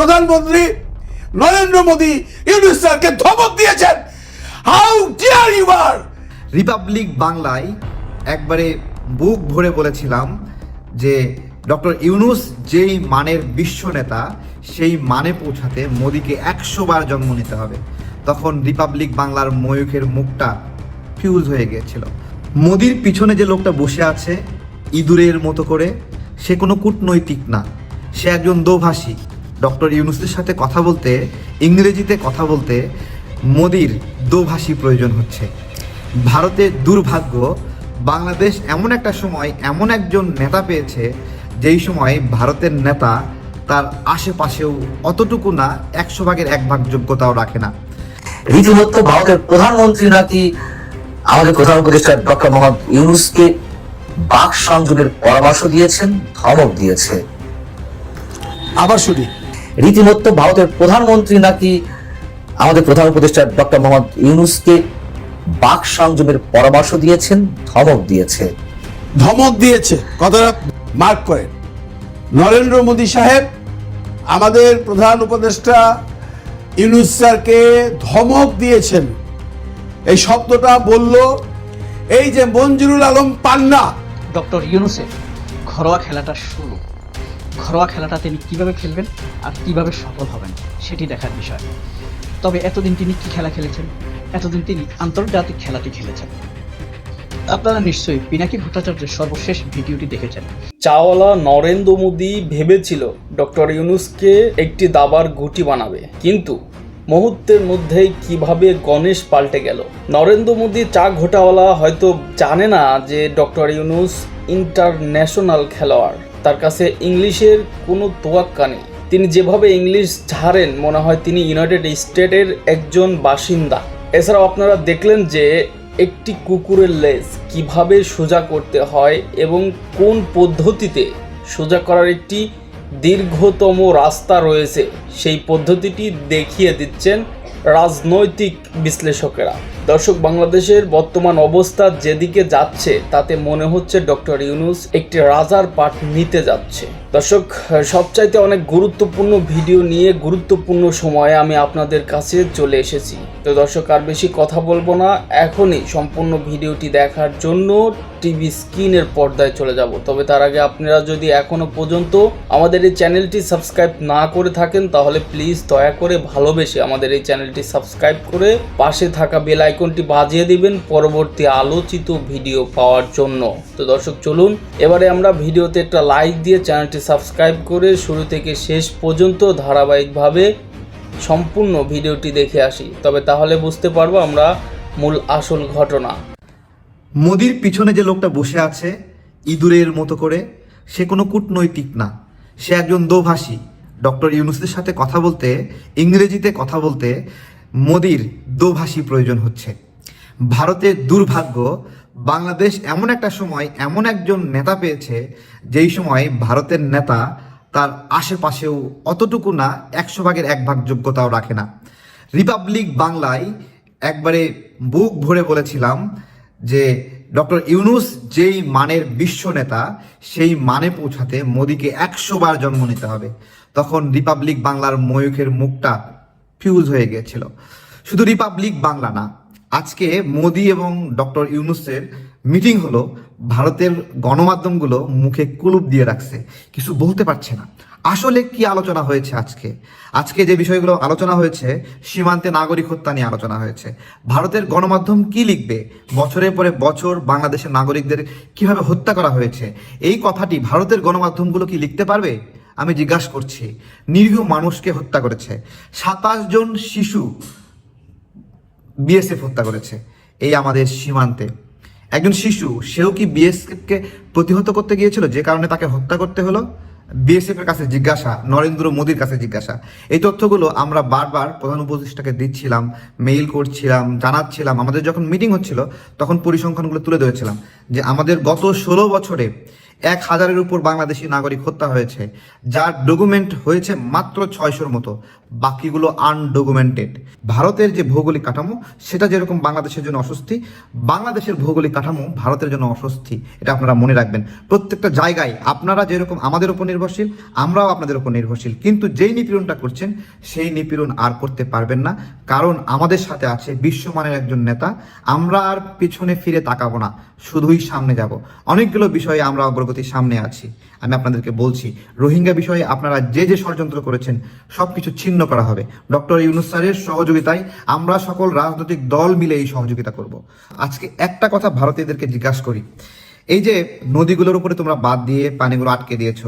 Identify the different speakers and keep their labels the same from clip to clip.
Speaker 1: প্রধানমন্ত্রী নরেন্দ্র মোদী ইউনুস স্যারকে ধমক দিয়েছেন। হাউ ডিয়ার ইউ আর
Speaker 2: রিপাবলিক বাংলায় একবারে বুক ভরে বলেছিলাম যে ডক্টর ইউনুস যেই মানের বিশ্ব নেতা, সেই মানে পৌঁছাতে মোদীকে একশো বার জন্ম নিতে হবে। তখন রিপাবলিক বাংলার ময়ূখের মুখটা ফিউজ হয়ে গিয়েছিল। মোদির পিছনে যে লোকটা বসে আছে, ইঁদুরের মতো করে, সে কোনো কূটনৈতিক না। সে একজন দোভাষী। ডক্টর ইউনুসের সাথে কথা বলতে ইংরেজিতে কথা বলতে মোদির দোভাষী প্রয়োজন হচ্ছে। ভারতের দুর্ভাগ্য বাংলাদেশ এমন একটা সময় এমন একজন নেতা পেয়েছে যেই সময় ভারতের নেতা তার আশেপাশেও অতটুকু না একশো ভাগের এক ভাগ যোগ্যতাও রাখে না।
Speaker 3: রীতিমতো ভারতের প্রধানমন্ত্রী নাকি আমাদের প্রধান উপদেষ্টা ডক্টর মোহাম্মদ ইউনুসকে বাক সংযোগের পরামর্শ দিয়েছেন ধমক দিয়েছে।
Speaker 1: আবার শুনি।
Speaker 3: রীতিমতো ভারতের প্রধানমন্ত্রী নাকি আমাদের প্রধান উপদেষ্টা ডক্টর মোহাম্মদ ইউনুসকে বাক সংযমের পরামর্শ দিয়েছেন ধমক দিয়েছে।
Speaker 1: ধমক দিয়েছে। কথাটা মার্ক করেন। নরেন্দ্র মোদী সাহেব আমাদের প্রধান উপদেষ্টা ইউনুস স্যারকে ধমক দিয়েছেন। এই শব্দটা বলল এই যে মঞ্জুরুল আলম পান্না।
Speaker 4: ডক্টর ইউনুসের ঘরোয়া খেলাটা শুরু। ঘরোয়া খেলাটা তিনি কীভাবে খেলবেন আর কীভাবে সফল হবেন, সেটি দেখার বিষয়। তবে এতদিন তিনি কি খেলা খেলেছেন? এতদিন তিনি আন্তর্জাতিক খেলাটি খেলেছেন। আপনারা নিশ্চয়ই পিনাকি ভট্টাচার্যের সর্বশেষ ভিডিওটি দেখেছেন।
Speaker 5: চাওয়ালা নরেন্দ্র মোদী ভেবেছিল ডক্টর ইউনুসকে একটি দাবার গুটি বানাবে। কিন্তু মুহূর্তের মধ্যেই কীভাবে গণেশ পাল্টে গেল? নরেন্দ্র মোদী চা ঘোটাওয়ালা হয়তো জানে না যে ডক্টর ইউনুস ইন্টারন্যাশনাল খেলোয়াড়। তার কাছে ইংলিশের কোনো তোয়াক্কা নেই। তিনি যেভাবে ইংলিশ ঝাড়েন মনে হয় তিনি ইউনাইটেড স্টেটের একজন বাসিন্দা। এছাড়াও আপনারা দেখলেন যে একটি কুকুরের লেজ কীভাবে সোজা করতে হয় এবং কোন পদ্ধতিতে সোজা করার একটি দীর্ঘতম রাস্তা রয়েছে, সেই পদ্ধতিটি দেখিয়ে দিচ্ছেন রাজনৈতিক বিশ্লেষকেরা। দর্শক, বাংলাদেশের বর্তমান অবস্থা যেদিকে যাচ্ছে, তাতে মনে হচ্ছে ডক্টর ইউনুস একটি রাজার পাঠ নিতে যাচ্ছে। দর্শক, সবচাইতে অনেক গুরুত্বপূর্ণ ভিডিও নিয়ে গুরুত্বপূর্ণ সময়ে আমি আপনাদের কাছে চলে এসেছি। তো দর্শক, আর বেশি কথা বলব না, এখনই সম্পূর্ণ ভিডিওটি দেখার জন্য টিভি স্ক্রিনের পর্দায় চলে যাব। তবে তার আগে আপনারা যদি এখনও পর্যন্ত আমাদের এই চ্যানেলটি সাবস্ক্রাইব না করে থাকেন, তাহলে প্লিজ দয়া করে ভালোবেসে আমাদের এই চ্যানেলটি সাবস্ক্রাইব করে পাশে থাকা বেল আইকনটি বাজিয়ে দিবেন পরবর্তী আলোচিত ভিডিও পাওয়ার জন্য। তো দর্শক, চলুন, এবারে আমরা ভিডিওতে একটা লাইক দিয়ে চ্যানেলটি সাবস্ক্রাইব করে শুরু থেকে শেষ পর্যন্ত ধারাবাহিকভাবে সম্পূর্ণ ভিডিওটি দেখে আসি। তবে তাহলে বুঝতে পারব আমরা মূল আসল ঘটনা।
Speaker 2: মোদির পিছনে যে লোকটা বসে আছে, ইঁদুরের মতো করে, সে কোনো কূটনৈতিক না। সে একজন দোভাষী। ডক্টর ইউনুসের সাথে কথা বলতে, ইংরেজিতে কথা বলতে মোদির দোভাষী প্রয়োজন হচ্ছে। ভারতের দুর্ভাগ্য, বাংলাদেশ এমন একটা সময় এমন একজন নেতা পেয়েছে, যেই সময় ভারতের নেতা তার আশেপাশেও অতটুকু না, একশো ভাগের এক ভাগ যোগ্যতাও রাখে না। রিপাবলিক বাংলায় একবারে বুক ভরে বলেছিলাম যে, ডক্টর ইউনুস যেই মানের বিশ্ব নেতা, সেই মানে পৌঁছাতে মোদিকে একশো বার জন্ম নিতে হবে। তখন রিপাবলিক বাংলার ময়ূখের মুখটা ফিউজ হয়ে গিয়েছিল শুধু রিপাবলিক বাংলা না, আজকে মোদি এবং ডক্টর ইউনুসের মিটিং হলো ভারতের গণমাধ্যমগুলো মুখে কুলুপ দিয়ে রাখছে, কিছু বলতে পারছে না। আসলে কি আলোচনা হয়েছে আজকে? আজকে যে বিষয়গুলো আলোচনা হয়েছে, সীমান্তে নাগরিক হত্যা নিয়ে আলোচনা হয়েছে। ভারতের গণমাধ্যম কি লিখবে? বছরের পরে বছর বাংলাদেশের নাগরিকদের কীভাবে হত্যা করা হয়েছে? এই কথাটি ভারতের গণমাধ্যমগুলো কি লিখতে পারবে? আমি জিজ্ঞাসা করছি, নিরীহ মানুষকে হত্যা করেছে। সাতাশ জন শিশু বিএসএফ হত্যা করেছে এই আমাদের সীমান্তে। একজন শিশু, সেও কি বিএসএফকে প্রতিহত করতে গিয়েছিল? যে কারণে তাকে হত্যা করতে হলো? বিএসএফ এর কাছে জিজ্ঞাসা, নরেন্দ্র মোদীর কাছে জিজ্ঞাসা। এই তথ্যগুলো আমরা বারবার প্রধান উপদেষ্টাকে দিচ্ছিলাম মেইল করছিলাম, জানাচ্ছিলাম। আমাদের যখন মিটিং হচ্ছিল, তখন পরিসংখ্যানগুলো তুলে ধরেছিলাম যে আমাদের গত ষোলো বছরে এক হাজারের উপর বাংলাদেশি নাগরিক হত্যা হয়েছে, যার ডকুমেন্ট হয়েছে মাত্র ছয়শোর মতো। বাকিগুলো আনডকুমেন্টেড। ভারতের যে ভৌগোলিক কাঠামো, সেটা যেরকম বাংলাদেশের জন্য অস্বস্তি, বাংলাদেশের ভৌগোলিক কাঠামো ভারতের জন্য অস্বস্তি। এটা আপনারা মনে রাখবেন। প্রত্যেকটা জায়গায় আপনারা যেরকম আমাদের উপর নির্ভরশীল, আমরাও আপনাদের উপর নির্ভরশীল। কিন্তু যেই নিপীড়নটা করছেন, সেই নিপীড়ন আর করতে পারবেন না। কারণ আমাদের সাথে আছে বিশ্বমানের একজন নেতা। আমরা আর পিছনে ফিরে তাকাবো না। শুধুই সামনে যাব। অনেকগুলো বিষয়ে আমরা অগ্রগতির সামনে আছি। আমি আপনাদেরকে বলছি, রোহিঙ্গা বিষয়ে আপনারা যে যে ষড়যন্ত্র করেছেন, সবকিছু ছিন্ন করা হবে। ডক্টর ইউনুস স্যারের সহযোগিতায় আমরা সকল রাজনৈতিক দল মিলে এই সহযোগিতা করব। আজকে একটা কথা ভারতীয়দেরকে জিজ্ঞাসা করি। এই যে নদীগুলোর উপরে তোমরা বাদ দিয়ে পানিগুলো আটকে দিয়েছ,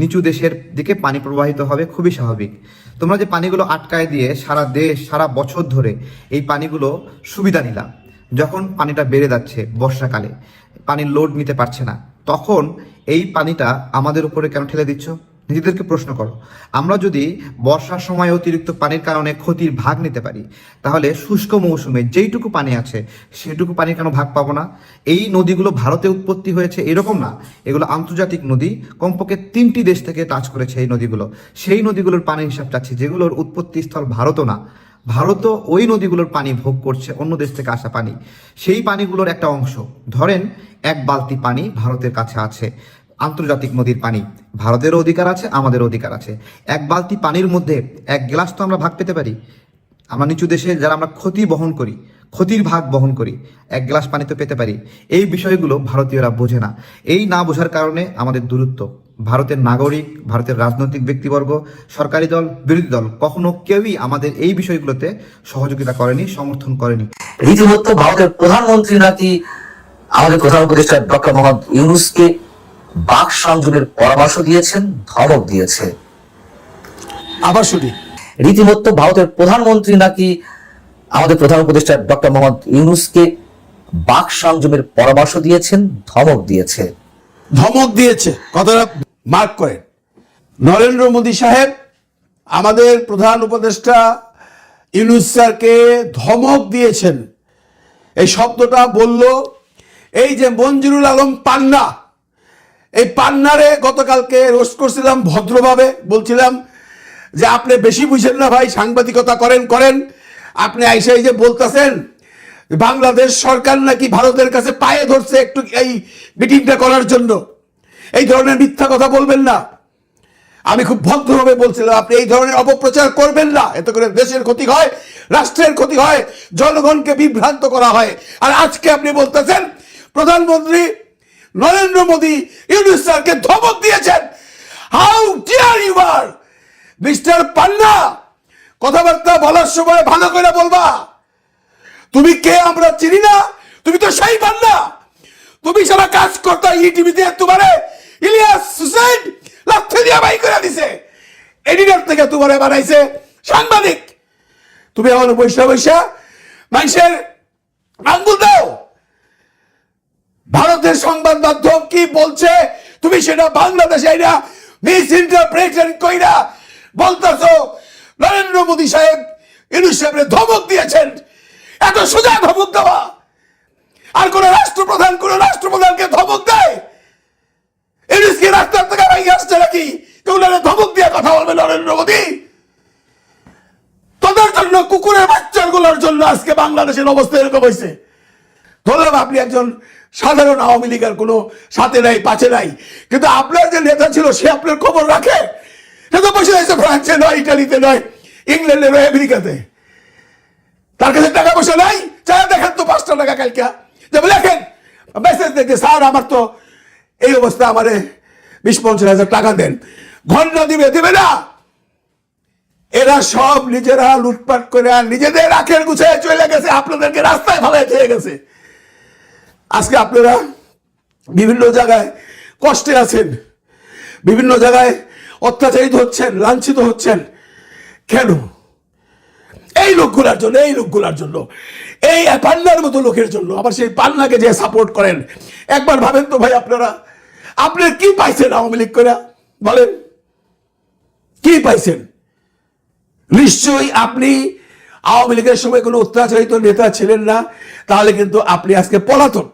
Speaker 2: নিচু দেশের দিকে পানি প্রবাহিত হবে খুবই স্বাভাবিক। তোমরা যে পানিগুলো আটকায় দিয়ে সারা দেশ, সারা বছর ধরে এই পানিগুলো সুবিধা নিলাম যখন পানিটা বেড়ে যাচ্ছে বর্ষাকালে, পানির লোড নিতে পারছে না। তখন এই পানিটা আমাদের উপরে কেন ঠেলে দিচ্ছ? নিজেদেরকে প্রশ্ন করো। আমরা যদি বর্ষার সময় অতিরিক্ত পানির কারণে ক্ষতির ভাগ নিতে পারি, তাহলে শুষ্ক মৌসুমে যেইটুকু পানি আছে, সেটুকু পানির কেন ভাগ পাবো না? এই নদীগুলো ভারতে উৎপত্তি হয়েছে এরকম না। এগুলো আন্তর্জাতিক নদী। কমপক্ষে তিনটি দেশ থেকে টাচ করেছে এই নদীগুলো। সেই নদীগুলোর পানির হিসাব চাচ্ছি, যেগুলোর উৎপত্তি স্থল ভারতও না। ভারতও ওই নদীগুলোর পানি ভোগ করছে, অন্য দেশ থেকে আসা পানি। সেই পানিগুলোর একটা অংশ, ধরেন এক বালতি পানি ভারতের কাছে আছে, আন্তর্জাতিক নদীর পানি। ভারতেরও অধিকার আছে আমাদের অধিকার আছে। এক বালতি পানির মধ্যে এক গ্লাস তো আমরা ভাগ পেতে পারি। আমরা নিচু দেশে যারা আমরা ক্ষতি বহন করি, ক্ষতির ভাগ বহন করি, এক গ্লাস পানি তো পেতে পারি। এই বিষয়গুলো ভারতীয়রা বোঝে না। এই না বোঝার কারণে আমাদের দূরত্ব। ভারতের নাগরিক ভারতের রাজনৈতিক ব্যক্তিবর্গ সরকারি দল বিরোধী দল কখনো কেউই আমাদের এই বিষয়গুলোতে সহযোগিতা করেনি সমর্থন করেনি।
Speaker 3: রীতিমতো ভারতের প্রধানমন্ত্রী নাকি আমাদের প্রধান উপদেষ্টা ডক্টর মোহাম্মদ ইউনুসকে বাক সংযোগের পরামর্শ দিয়েছেন ধমক দিয়েছে।
Speaker 1: আবার শুনি।
Speaker 3: রীতিমতো ভারতের প্রধানমন্ত্রী নাকি আমাদের প্রধান উপদেষ্টা ডক্টর মোহাম্মদ ইউনুসকে বাক সংযমের পরামর্শ দিয়েছেন ধমক দিয়েছে।
Speaker 1: ধমক দিয়েছে। কথাটা মার্ক করেন। নরেন্দ্র মোদী সাহেব, আমাদের প্রধান উপদেষ্টা ইউনুস স্যারকে ধমক দিয়েছেন। এই শব্দটা বলল, এই যে মঞ্জুরুল আলম পান্না, এই পান্নারে গতকালকে রোস্ট করছিলাম ভদ্রভাবে, বলছিলাম যে আপনি বেশি বুঝেন না ভাই, সাংবাদিকতা করেন করেন। আপনি আইসা এই যে বলতেছেন, বাংলাদেশ সরকার নাকি ভারতের কাছে পায়ে ধরছে একটু এই মিটিংটা করার জন্য। এই ধরনের মিথ্যা কথা বলবেন না। আমি খুব ভদ্রভাবে বলছিলাম, আপনি এই ধরনের অপপ্রচার করবেন না। এতে করে দেশের ক্ষতি হয়, রাষ্ট্রের ক্ষতি হয়, জনগণকে বিভ্রান্ত করা হয়। আর আজকে আপনি বলতেছেন, প্রধানমন্ত্রী নরেন্দ্র মোদী ইউনুস ধমক দিয়েছেন। হাউ ডিয়ার ইউ আর মিস্টার পান্না, কথাবার্তা বলার সময় ভালো করে বলবা। তুমি কে আমরা চিনি না? তুমি তো সেই পান্না। তুমি সারা কাজ করতে ইটিভিতে তোমারে ইলিয়াস হুসেন লাথে দিয়া বাই করে দিছে। এডিটর থেকে তোমারে বানাইছে সাংবাদিক। তুমি এখন বৈশা বৈশা মানুষের আঙ্গুল দাও। ভারতের সংবাদ মাধ্যম কি বলছে? তুমি সেটা বাংলাদেশে আইনা মিস ইন্টারপ্রেশন কইরা বলতেছো। নরেন্দ্র মোদী সাহেব ইউনুস সাহেবের ধমক দিয়েছেন। এত সোজা ধমক দেওয়া। আর কোন রাষ্ট্রপ্রধান কোন রাষ্ট্রপ্রধানকে ধমক দেয়? ইউনুসকে রাস্তার থেকে ভেঙে আসছে নাকি? কেউ না ধমক দিয়ে কথা বলবে নরেন্দ্র মোদী? তোদের জন্য, কুকুরের বাচ্চারগুলোর জন্য আজকে বাংলাদেশের অবস্থা এরকম হয়েছে। ধরলাম আপনি একজন সাধারণ আওয়ামী লীগের কোনো সাথে নাই, পাশে নাই, কিন্তু আপনার যে নেতা ছিল, সে আপনার খবর রাখে? সে তো বসে রয়েছে ফ্রান্সে নয়, ইটালিতে নয়, ইংল্যান্ডে নয়, আমেরিকাতে। তার কাছে টাকা পয়সা নাই, চায় দেখেন তো পাঁচটা টাকা কালকা। যে লেখেন মেসেজ দেখে স্যার, আমার তো এই অবস্থা আমারে বিশ পঞ্চাশ হাজার টাকা দেন। ঘণ্টা দিবে দিবে না। এরা সব নিজেরা লুটপাট করে আর নিজেদের আখের গুছায় চলে গেছে, আপনাদেরকে রাস্তায় ফেলায় চলে গেছে। আজকে আপনারা বিভিন্ন জায়গায় কষ্টে আছেন, বিভিন্ন জায়গায় অত্যাচারিত হচ্ছেন, লাঞ্ছিত হচ্ছেন। কেন? এই লোকগুলার জন্য, এই লোকগুলার জন্য, এই পান্নার মতো লোকের জন্য। আবার সেই পান্নাকে যে সাপোর্ট করেন। একবার ভাবেন তো ভাই, আপনারা আপনি কি পাইছেন আওয়ামী লীগ করে বলেন। কি পাইছেন? নিশ্চয়ই আপনি আওয়ামী লীগের সময় কোনো অত্যাচারিত নেতা ছিলেন না, তাহলে কিন্তু আপনি আজকে পলাতক।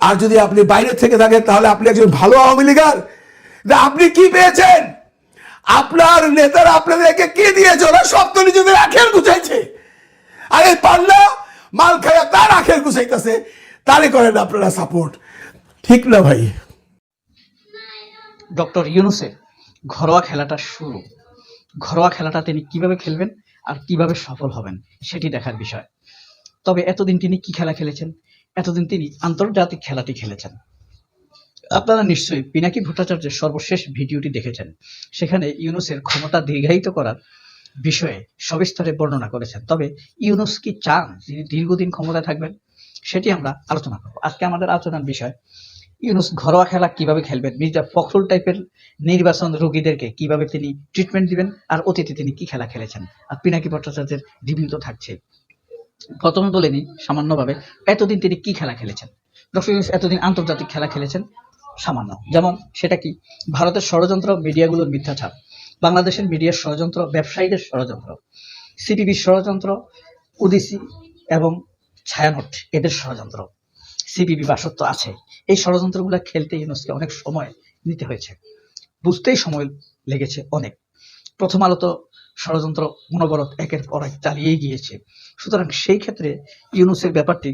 Speaker 1: আর যদি আপনি বাইরে থেকে থাকেন, তাহলে আপনি একজন ভালো আওয়ামী লীগার। আপনি কি পেয়েছেন? আপনার নেতারা আপনাদেরকে কি দিয়েছে? ওরা সব তো নিজেদের আখের গুছাইছে। আরে পাল্লা মাল খায়া তার আখের গুছাইতেছে। তারে করেন আপনারা সাপোর্ট ঠিক না ভাই?
Speaker 4: ডক্টর ইউনুসের ঘরোয়া খেলাটা শুরু। ঘরোয়া খেলাটা তিনি কীভাবে খেলবেন আর কীভাবে সফল হবেন, সেটি দেখার বিষয়। তবে এতদিন তিনি কি খেলা খেলেছেন? এতদিন তিনি আন্তর্জাতিক খেলাটি খেলেছেন। আপনারা নিশ্চয়ই পিনাকি ভট্টাচার্যের সর্বশেষ ভিডিওটি দেখেছেন। সেখানে ইউনুসের ক্ষমতা দীর্ঘায়িত করার বিষয়ে সবিস্তারে বর্ণনা করেছেন। তবে ইউনুস কি চান তিনি দীর্ঘদিন ক্ষমতায় থাকবেন? সেটি আমরা আলোচনা করব। আজকে আমাদের আলোচনার বিষয় ইউনুস ঘরোয়া খেলা কীভাবে খেলবেন? মির্জা ফখরুল টাইপের নির্বাচন রোগীদেরকে কীভাবে তিনি ট্রিটমেন্ট দিবেন? আর অতীতে তিনি কি খেলা খেলেছেন? আর পিনাকি ভট্টাচার্যের রিভিউ তো থাকছে। প্রথমে বলে নিই সামান্যভাবে এতদিন তিনি কি খেলা খেলেছেন? ইউনুস এতদিন আন্তর্জাতিক খেলা খেলেছেন? সামান্য। যেমন সেটা কি? ভারতের ষড়যন্ত্র মিডিয়াগুলোর মিথ্যাচার। বাংলাদেশের মিডিয়ার ষড়যন্ত্র, ব্যবসায়ীদের ষড়যন্ত্র। সিপিবির ষড়যন্ত্র উদিসি এবং ছায়ানট, এদের ষড়যন্ত্র। সিপিবি বাসত্ব আছে। এই ষড়যন্ত্রগুলো খেলতে ইউনুসকে অনেক সময় নিতে হয়েছে। বুঝতেই সময় লেগেছে অনেক। প্রথম আলো তো ষড়যন্ত্র অনবরত একের পর এক চালিয়েই গিয়েছে। সুতরাং সেই ক্ষেত্রে ইউনুসের ব্যাপারটি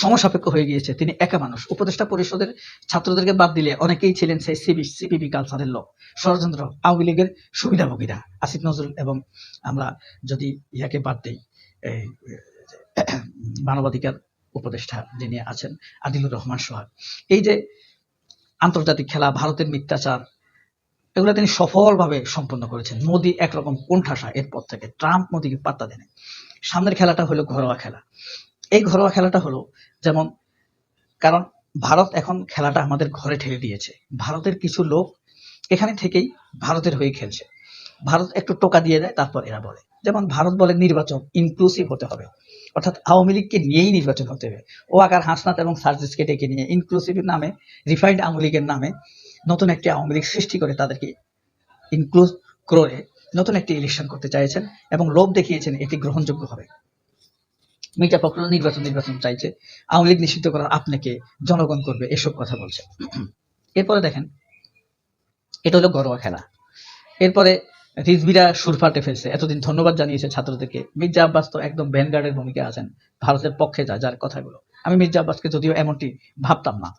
Speaker 4: সমসাপেক্ষ হয়ে গিয়েছে। তিনি একা মানুষ। উপদেষ্টা পরিষদের ছাত্রদেরকে বাদ দিলে অনেকেই ছিলেন সেই সিবি, সিপিবি কালচারের লোক। ষড়যন্ত্র আওয়ামী লীগের সুবিধাভোগীরা। আসিফ নজরুল এবং আমরা যদি ইয়াকে বাদ দিই মানবাধিকার উপদেষ্টা যিনি আছেন, আদিলুর রহমান সোহাগ। এই যে আন্তর্জাতিক খেলা, ভারতের মিথ্যাচার, এগুলো তিনি সফলভাবে সম্পন্ন করেছেন। মোদি একরকম কোণঠাসা এরপর থেকে, ট্রাম্প মোদিকে পাত্তা দেন সামনের খেলাটা হলো ঘরোয়া খেলা। এই ঘরোয়া খেলাটা হলো যেমন, কারণ ভারত এখন খেলাটা আমাদের ঘরে ঠেলে দিয়েছে। ভারতের কিছু লোক এখানে থেকেই ভারতের হয়ে খেলছে। ভারত একটু টোকা দিয়ে দেয়, তারপর এরা বলে। যেমন ভারত বলে নির্বাচন ইনক্লুসিভ হতে হবে। অর্থাৎ আওয়ামী লীগকে নিয়েই নির্বাচন হতে হবে। ও আকার হাসনাত এবং সার্জিসকে ডেকে নিয়ে ইনক্লুসিভের নামে রিফাইন্ড আওয়ামী লীগের নামে নতুন একটি আওয়ামী লীগ সৃষ্টি করে তাদেরকে ইনক্লুজ করে নতুন একটি ইলেকশন করতে চাইছেন এবং লোভ দেখিয়েছেন এটি গ্রহণযোগ্য হবে। মির্জা ফখরুল নির্বাচন নির্বাচন চাইছে। আওয়ামী লীগ নিষিদ্ধ করার আপনাকে জনগণ করবে, এসব কথা বলছে। এরপরে দেখেন, এটা হলো ঘরোয়া খেলা। এরপরে রিজবিরা সুর ফাটে ফেলছে। এতদিন ধন্যবাদ জানিয়েছে ছাত্রদেরকে। মির্জা আব্বাস তো একদম ভ্যানগার্ডের ভূমিকা আছেন, ভারতের পক্ষে যা, যার কথাগুলো। আমি মির্জা আব্বাসকে যদিও এমনটি ভাবতাম না।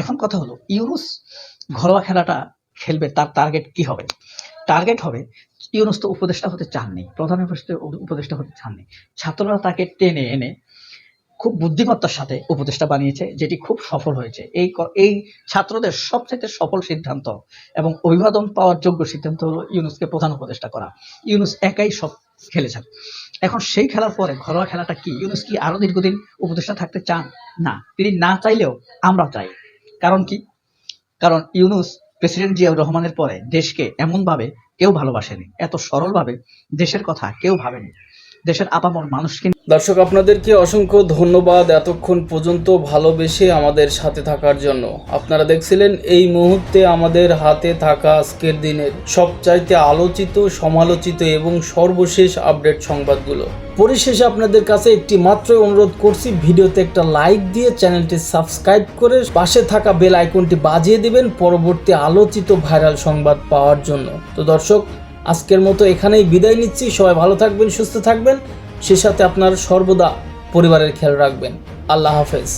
Speaker 4: এখন কথা হলো, ইউনুস ঘরোয়া খেলাটা খেলবে, তার টার্গেট কি হবে? টার্গেট হবে, ইউনুস তো উপদেষ্টা হতে চাননি, প্রধান উপদেষ্টা হতে চাননি। ছাত্ররা তাকে টেনে এনে খুব বুদ্ধিমত্তার সাথে উপদেষ্টা বানিয়েছে, যেটি খুব সফল হয়েছে। এই এই ছাত্রদের সবচেয়ে সফল সিদ্ধান্ত এবং অভিবাদন পাওয়ার যোগ্য সিদ্ধান্ত হলো ইউনুসকে প্রধান উপদেষ্টা করা। ইউনুস একাই সব খেলেছেন। এখন সেই খেলার পরে ঘরোয়া খেলাটা কি? ইউনুস কি আরও দীর্ঘদিন উপদেষ্টা থাকতে চান? না, তিনি না চাইলেও আমরা চাই। কারণ কি? কারণ ইউনুস প্রেসিডেন্ট জিয়াউর রহমানের পরে দেশকে এমনভাবে কেউ ভালোবাসেনি। এত সরলভাবে দেশের কথা কেউ ভাবেনি। দেশের আপামর মানুষকে
Speaker 5: দর্শক, আপনাদেরকে অসংখ্য ধন্যবাদ এতক্ষণ পর্যন্ত ভালোবেসে আমাদের সাথে থাকার জন্য। আপনারা দেখছিলেন এই মুহূর্তে আমাদের হাতে থাকা আজকের দিনের সবচাইতে আলোচিত, সমালোচিত এবং সর্বশেষ আপডেট সংবাদগুলো। পরিশেষে আপনাদের কাছে একটি মাত্র অনুরোধ করছি, ভিডিওতে একটা লাইক দিয়ে চ্যানেলটি সাবস্ক্রাইব করে পাশে থাকা বেল আইকনটি বাজিয়ে দিবেন পরবর্তী আলোচিত ভাইরাল সংবাদ পাওয়ার জন্য। তো দর্শক আজকের মতো এখানেই বিদায় নিচ্ছি। সবাই ভালো থাকবেন, সুস্থ থাকবেন। সে সাথে আপনার সর্বদা পরিবারের খেয়াল রাখবেন। আল্লাহ হাফেজ।